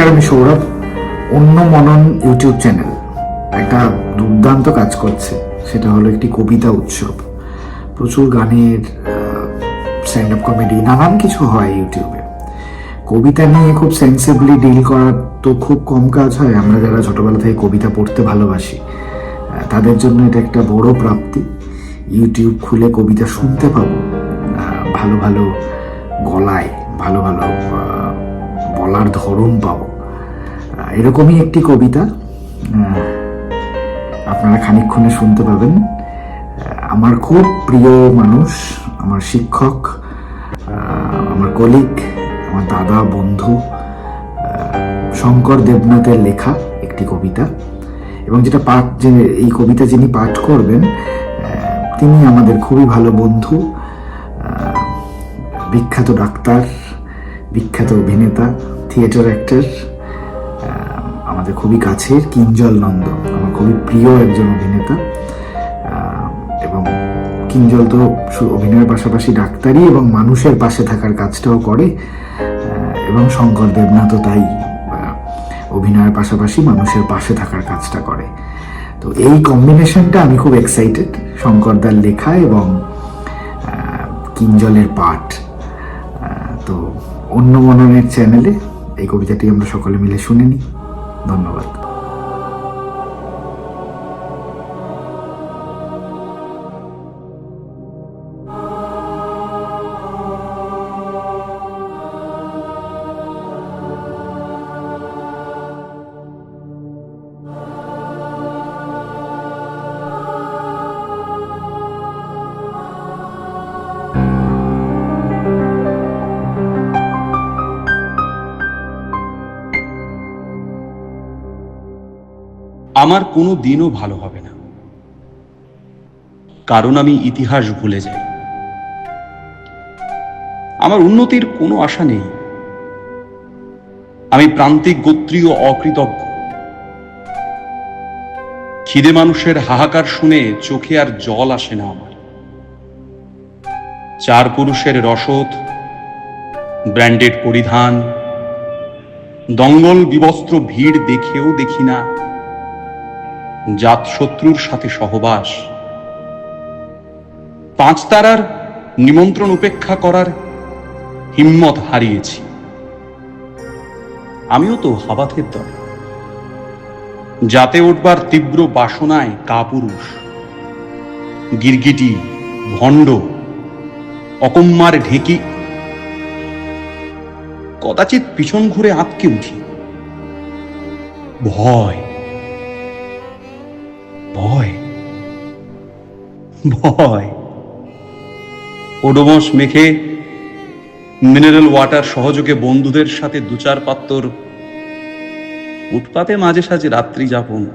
নমস্কার আমি সৌরভ, অন্য মনন ইউটিউব চ্যানেল। একটা দুর্দান্ত কাজ করছে। সেটা হলো একটি কবিতা উৎসব। প্রচুর গানের স্ট্যান্ড আপ কমেডি নানান কিছু হয় ইউটিউবে। কবিতা নিয়ে খুব সেন্সিবলি ডিল করার তো খুব কম কাজ হয়। আমরা যারা ছোটবেলা থেকে কবিতা পড়তে ভালোবাসি তাদের জন্য এটা একটা বড় প্রাপ্তি। ইউটিউব খুলে কবিতা শুনতে পাবো। ভালো ভালো গলায়, ভালো ভালো বলার ধরন পাবো। এরকমই একটি কবিতা আপনারা খানিকক্ষণে শুনতে পাবেন। আমার খুব প্রিয় মানুষ, আমার শিক্ষক আমার কলিগ, আমার দাদা, বন্ধু শঙ্কর দেবনাথের লেখা একটি কবিতা। এবং যেটা পাঠ, যে এই কবিতা যিনি পাঠ করবেন তিনি আমাদের খুবই ভালো বন্ধু বিখ্যাত ডাক্তার, বিখ্যাত অভিনেতা, থিয়েটার অ্যাক্টর আমাদের খুবই কাছের কিঞ্জল নন্দ, আমার খুবই প্রিয় একজন অভিনেতা। এবং কিঞ্জল তো অভিনয়ের পাশাপাশি ডাক্তারি এবং মানুষের পাশে থাকার কাজটাও করে। এবং শঙ্কর দেবনাথও তাই অভিনয়ের পাশাপাশি মানুষের পাশে থাকার কাজটা করে। তো এই কম্বিনেশনটা আমি খুব এক্সাইটেড শঙ্করদার লেখা এবং কিঞ্জলের পাঠ। তো অন্য মননের চ্যানেলে এই কবিতাটি আমরা সকলে মিলে শুনে নিই। ধন্যবাদ। আমার কোনো দিনও ভালো হবে না। কারণ আমি ইতিহাস ভুলে যাই। আমার উন্নতির কোনো আশা নেই। আমি প্রান্তিক, গোত্রীয়, অকৃতজ্ঞ। খিদে মানুষের হাহাকার শুনে চোখে আর জল আসে না আমার। চার পুরুষের রসদ, ব্র্যান্ডেড পরিধান, দঙ্গল, বিবস্ত্র, ভিড় দেখেও দেখি না। জাত শত্রুর সাথে সহবাস। পাঁচ তারার নিমন্ত্রণ উপেক্ষা করার হিম্মত হারিয়েছি। আমিও তো হাবাথের দল। যাতে উঠবার তীব্র বাসনায় কাপুরুষ। গিরগিটি, ভণ্ড, অকম্মার ঢেকি। কদাচিৎ পিছন ঘুরে আঁতকে উঠি। ভয়। ভয়? ভয়? ওডোমস মেখে মিনারেল ওয়াটার সহযোগে বন্ধুদের সাথে দু চার পাত্তর ফুটপাতে মাঝে সাঝে রাত্রি যাপন,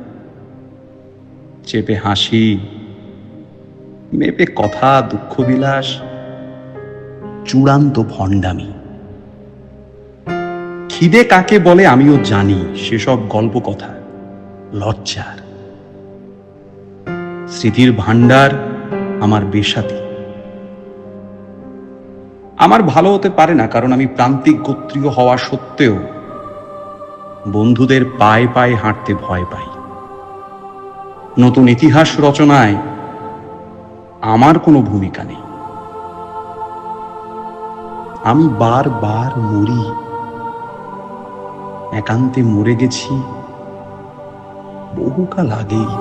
চেপে হাসি, মেপে কথা, দুঃখ বিলাস, চূড়ান্ত ভণ্ডামি। খিদে কাকে বলে আমিও জানি, সেসব গল্প কথা, লজ্জার। স্মৃতির ভান্ডার আমার বেসাতি আমার ভালো হতে পারে না, কারণ আমি প্রান্তিক গোত্রীয় হওয়া সত্ত্বেও বন্ধুদের পায়ে পায়ে হাঁটতে ভয় পাই। নতুন ইতিহাস রচনায় আমার কোনো ভূমিকা নেই। আমি বারবার মরি, একান্তে মরে গেছি, বহুকাল আগেই।